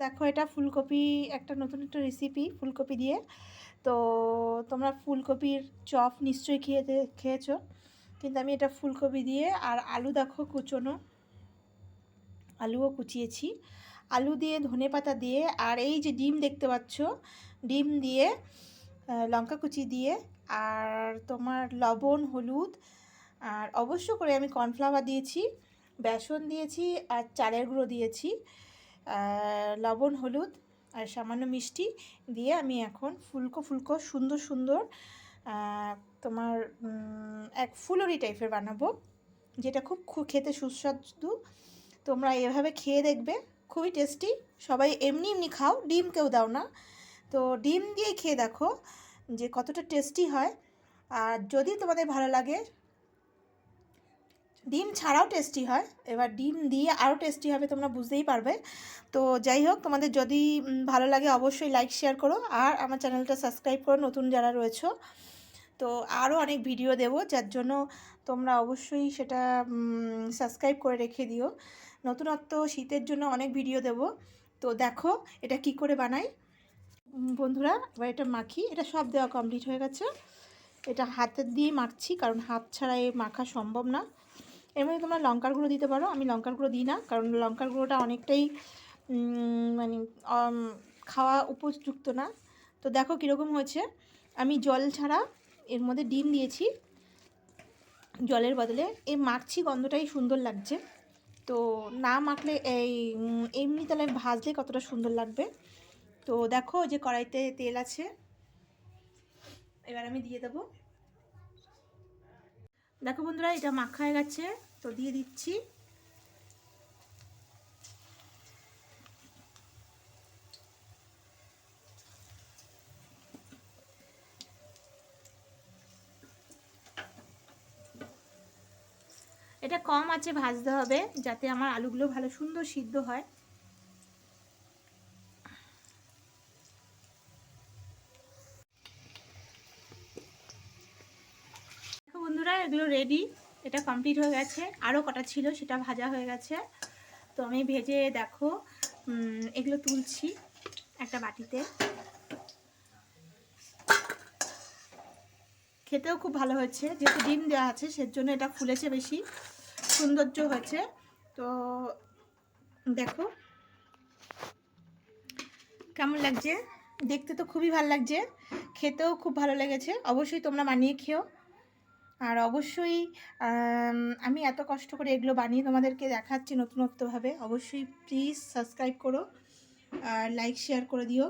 দেখো এটা ফুলকপি একটা নতুন একটা রেসিপি ফুলকপি দিয়ে। তো তোমরা ফুলকপির চপ নিশ্চয়ই খেয়ে খেয়েছো। কিন্তু আমি এটা ফুলকপি দিয়ে আর আলু দেখো কুচোনো। আলুও কুচিয়েছি। আলু দিয়ে ধনে পাতা দিয়ে আর এই যে ডিম দেখতে পাচ্ছ, ডিম দিয়ে লঙ্কা কুচি দিয়ে আর তোমার লবণ, হলুদ আর অবশ্য করে আমি কর্নফ্লাওয়ার দিয়েছি, বেসন দিয়েছি আর চালের গুঁড়ো দিয়েছি। লবণ, হলুদ আর সামান্য মিষ্টি দিয়ে আমি এখন ফুলকো ফুলকো সুন্দর সুন্দর তোমার এক ফুলরি টাইপের বানাবো, যেটা খুব খেতে সুস্বাদু। তোমরা এভাবে খেয়ে দেখবে, খুবই টেস্টি। সবাই এমনি এমনি খাও, ডিম কেউ দাও না। তো ডিম দিয়ে খেয়ে দেখো যে কতটা টেস্টি হয়। আর যদি তোমাদের ভালো লাগে ডিম ছাড়াও টেস্টি হয়। এবার ডিম দিয়ে আরও টেস্টি হবে তোমরা বুঝতেই পারবে। তো যাই হোক, তোমাদের যদি ভালো লাগে অবশ্যই লাইক শেয়ার করো। আর আমার চ্যানেলটা সাবস্ক্রাইব করো, নতুন যারা রয়েছো। তো আরও অনেক ভিডিও দেব, যার জন্য তোমরা অবশ্যই সেটা সাবস্ক্রাইব করে রেখে দিও। নতুনত্ব, শীতের জন্য অনেক ভিডিও দেব। তো দেখো, এটা কি করে বানাই? বন্ধুরা, এবার এটা মাখি। এটা সব দেওয়া কমপ্লিট হয়ে গেছে। এটা হাতের দিয়ে মাখছি, কারণ হাত ছাড়া এ মাখা সম্ভব না। এর মধ্যে তোমরা লঙ্কার গুঁড়ো দিতে পারো। আমি লঙ্কার গুঁড়ো দিই না, কারণ লঙ্কার গুঁড়োটা অনেকটাই মানে খাওয়া উপযুক্ত না। তো দেখো কীরকম হয়েছে। আমি জল ছাড়া এর মধ্যে ডিম দিয়েছি জলের বদলে। এই মাখছি গন্ধটাই সুন্দর লাগছে। তো না মাখলে এই এমনি তাহলে ভাজলে কতটা সুন্দর লাগবে? তো দেখো যে কড়াইতে তেল আছে। এবার আমি দিয়ে দেবো। দেখো বন্ধুরা, এটা মাখা হয়ে গেছে। তো দিয়ে দিচ্ছি। এটা কম আছে ভাজতে হবে যাতে আমার আলুগুলো ভালো সুন্দর সিদ্ধ হয়। বন্ধুরা, এগুলো রেডি এটা কমপ্লিট হয়ে গেছে। আরও কটা ছিল, সেটা ভাজা হয়ে গেছে। তো আমি ভেজে দেখো এগুলো তুলছি একটা বাটিতে। খেতেও খুব ভালো হয়েছে। যেহেতু ডিম দেওয়া আছে, সেজন্য এটা ফুলেছে বেশি। সৌন্দর্য হয়েছে। তো দেখো, কেমন লাগছে? দেখতে তো খুবই ভালো লাগছে। খেতেও খুব ভালো লেগেছে। অবশ্যই তোমরা বানিয়ে খেও। আর অবশ্যই, আমি এত কষ্ট করে এগুলো বানিয়ে তোমাদেরকে দেখাচ্ছি নতুনত্বভাবে, অবশ্যই প্লিজ সাবস্ক্রাইব করো আর লাইক শেয়ার করে দিও।